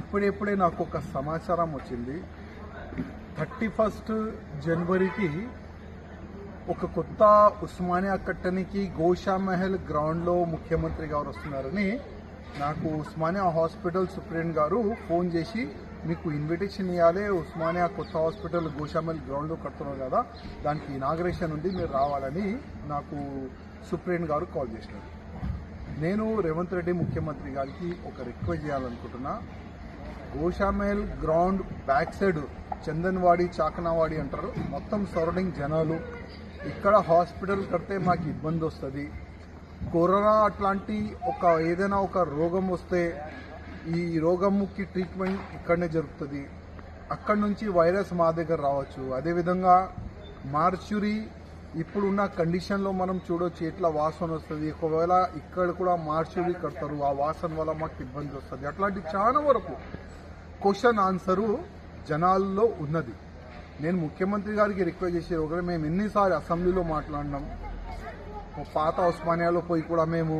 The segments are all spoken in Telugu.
ఇప్పుడిప్పుడే నాకు ఒక సమాచారం వచ్చింది. థర్టీ ఫస్ట్ జనవరికి ఒక కొత్త ఉస్మానియా కట్టనికి గోషా మహల్ గ్రౌండ్లో ముఖ్యమంత్రి గారు వస్తున్నారని నాకు ఉస్మానియా హాస్పిటల్ సూపరింట్ గారు ఫోన్ చేసి మీకు ఇన్విటేషన్ ఇవ్వాలి ఉస్మానియా కొత్త హాస్పిటల్ గోషామల్ గ్రౌండ్లో కడుతున్నారు కదా దానికి ఇనాగ్రేషన్ ఉంది మీరు రావాలని నాకు సూపరింట్ గారు కాల్ చేసినారు నేను రేవంత్ రెడ్డి ముఖ్యమంత్రి గారికి ఒక రిక్వెస్ట్ చేయాలనుకుంటున్నా. Goshamahal ground back side Chandanwadi Chakanawadi అంటారు. మొత్తం సరౌండింగ్ జనాలు. ఇక్కడ హాస్పిటల్ కడితే మాకు ఇబ్బంది వస్తుంది. కరోనా అట్లాంటి ఒక ఏదైనా ఒక రోగం వస్తే ఈ రోగముకి ట్రీట్మెంట్ ఇక్కడనే జరుగుతుంది. అక్కడ నుంచి వైరస్ మా దగ్గర రావచ్చు. అదేవిధంగా మార్చురీ ఇప్పుడున్న కండిషన్లో మనం చూడొచ్చు ఎట్లా వాసన వస్తుంది. ఒకవేళ ఇక్కడ కూడా మార్చురీ కడతారు ఆ వాసన వల్ల మాకు ఇబ్బంది వస్తుంది. అట్లాంటి చాలా వరకు క్వశ్చన్ ఆన్సరు జనాల్లో ఉన్నది. నేను ముఖ్యమంత్రి గారికి రిక్వెస్ట్ చేసే ఒకరు మేము ఎన్నిసార్లు అసెంబ్లీలో మాట్లాడినాం. పాత ఉస్మానియాలో పోయి కూడా మేము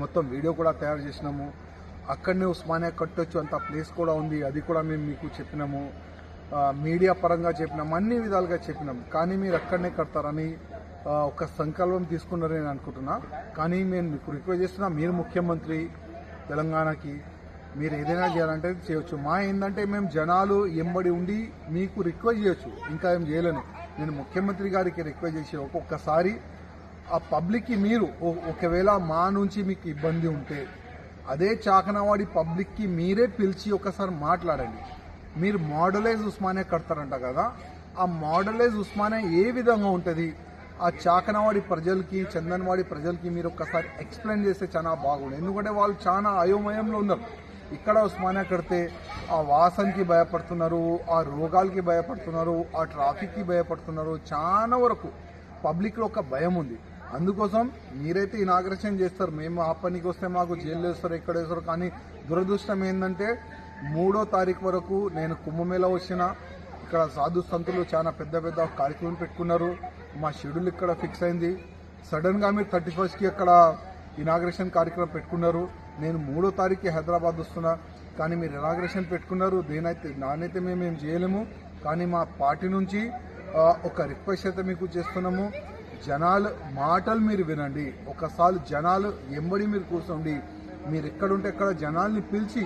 మొత్తం వీడియో కూడా తయారు చేసినాము. అక్కడనే ఉస్మానియా కట్టొచ్చు అంత ప్లేస్ కూడా ఉంది అది కూడా మేము మీకు చెప్పినాము. మీడియా పరంగా చెప్పినాము అన్ని విధాలుగా చెప్పినాం కానీ మీరు అక్కడనే కడతారని ఒక సంకల్పం తీసుకున్నారని నేను అనుకుంటున్నా. కానీ నేను మీకు రిక్వెస్ట్ చేస్తున్నా మీరు ముఖ్యమంత్రి తెలంగాణకి మీరు ఏదైనా చేయాలంటే చేయొచ్చు. మా ఏంటంటే మేము జనాలు ఎంబడి ఉండి మీకు రిక్వెస్ట్ చేయొచ్చు. ఇంకా ఏం చేయలేను. నేను ముఖ్యమంత్రి గారికి రిక్వెస్ట్ చేసి ఒక్కొక్కసారి ఆ పబ్లిక్కి మీరు ఓ- ఒకవేళ మా నుంచి మీకు ఇబ్బంది ఉంటే అదే చాకనవాడి పబ్లిక్కి మీరే పిలిచి ఒకసారి మాట్లాడండి. మీరు మోడలైజ్ ఉస్మానియా కడతారంట కదా ఆ మోడలైజ్ ఉస్మానియా ఏ విధంగా ఉంటుంది? ఆ చాకనవాడి ప్రజలకి చందన్వాడి ప్రజలకి మీరు ఒక్కసారి ఎక్స్ప్లెయిన్ చేస్తే చాలా బాగుండే. ఎందుకంటే వాళ్ళు చాలా అయోమయంలో ఉన్నారు. ఇక్కడ ఉస్మానియా కడితే ఆ వాసనకి భయపడుతున్నారు ఆ రోగాలకి భయపడుతున్నారు ఆ ట్రాఫిక్కి భయపడుతున్నారు. చాలా వరకు పబ్లిక్లో ఒక భయం ఉంది. అందుకోసం మీరైతే ఇనాగ్రేషన్ చేస్తారు. మేము ఆ పనికి వస్తే మాకు జైలు వేస్తారు ఎక్కడ వేస్తారు. కానీ దురదృష్టం ఏంటంటే మూడో తారీఖు వరకు నేను కుంభమేళ వచ్చిన. ఇక్కడ సాధు సంతులు చాలా పెద్ద పెద్ద కార్యక్రమం పెట్టుకున్నారు. మా షెడ్యూల్ ఇక్కడ ఫిక్స్ అయింది. సడన్గా మీరు థర్టీ ఫస్ట్కి అక్కడ ఇనాగ్రేషన్ కార్యక్రమం పెట్టుకున్నారు. నేను మూడో తారీఖు హైదరాబాద్ వస్తున్నా. కానీ మీరు ఇనాగ్రేషన్ పెట్టుకున్నారు. దేనైతే నానైతే మేము ఏం చేయలేము. కానీ మా పార్టీ నుంచి ఒక రిక్వెస్ట్ అయితే మీకు చేస్తున్నాము. జనాలు మాటలు మీరు వినండి. ఒకసారి జనాలు ఎంబడి మీరు కూర్చోండి. మీరు ఎక్కడుంటే అక్కడ జనాల్ని పిలిచి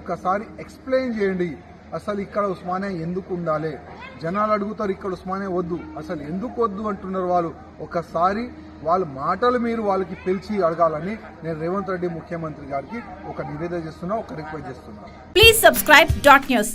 ఒకసారి ఎక్స్ప్లెయిన్ చేయండి. అసలు ఇక్కడ ఉస్మానియా ఎందుకు ఉండాలి? జనాలు అడుగుతారు ఇక్కడ ఉస్మానియా వద్దు. అసలు ఎందుకు వద్దు అంటున్నారు వాళ్ళు? ఒకసారి వాళ్ళ మాటలు మీరు వాళ్ళకి పిలిచి అడగాలని నేను రేవంత్ రెడ్డి ముఖ్యమంత్రి గారికి ఒక నివేదన చేస్తున్నా ఒక రిక్వెస్ట్ చేస్తున్నా. Please subscribe dot news